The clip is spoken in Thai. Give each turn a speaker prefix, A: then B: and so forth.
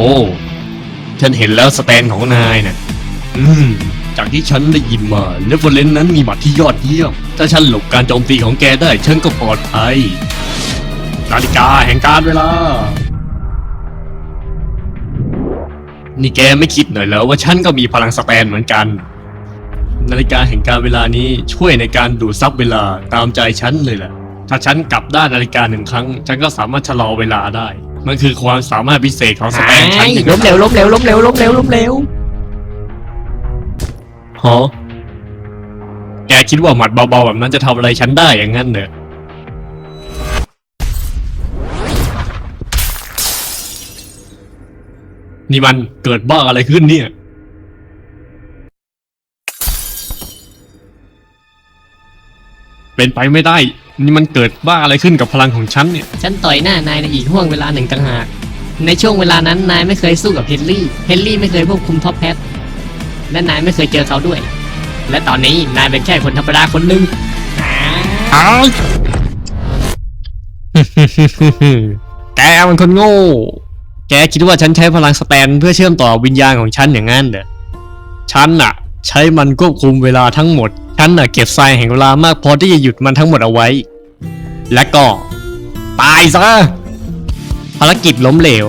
A: อ้ ฉันเห็นแล้วสแตนของนายน่ะอืม จากที่ฉันได้ยินมาเลเวลเลนนั้นมีหมัดที่ยอดเยี่ยม ถ้าฉันหลบการโจมตีของแกได้ ฉันก็ปลอดภัย นาฬิกาแห่งการเวลา นี่แกไม่คิดหน่อยแล้วว่าฉันก็มีพลังสแตนเหมือนกัน นาฬิกาแห่งการเวลานี้ช่วยในการดูดซับเวลาตามใจฉันเลยแหละ ถ้าฉันกลับด้านนาฬิกาหนึ่งครั้ง ฉันก็สามารถชะลอเวลาได้ มันคือความสามารถพิเศษของสแตนฉัน
B: ไอ้
A: อย่าง
B: ล้
A: นั้
B: ม
A: น
B: เร็วล้มเร็วล้มเร็วล้มเร็วล้มเร็ว
A: ฮะแกคิดว่าหมัดเบาๆแบบนั้นจะทำอะไรฉันได้อย่างนั้นเหรอนี่มันเกิดบ้าอะไรขึ้นเนี่ย เป็นไปไม่ได้ นี่มันเกิดบ้าอะไรขึ้นกับพลังของฉันเนี่ย
B: ฉันต่อยหน้านายในอีกห่วงเวลาหนึ่งต่างหาก ในช่วงเวลานั้นนายไม่เคยสู้กับเฮนรี่ เฮนรี่ไม่เคยควบคุมท็อปแพท และนายไม่เคยเจอเขาด้วย และตอนนี้นายเป็นแค่คนธรรมดาคนหนึ่ง
A: อ้าวแกมันคนโง่ แกคิดว่าฉันใช้พลังสแตนเพื่อเชื่อมต่อวิญญาณของฉันอย่างนั้นเหรอ ฉันน่ะ ใช้มันควบคุมเวลาทั้งหมด ฉันน่ะเก็บทรายแห่งเวลามากพอที่จะหยุดมันทั้งหมดเอาไว้ และก็ ตายซะภารกิจล้มเหลว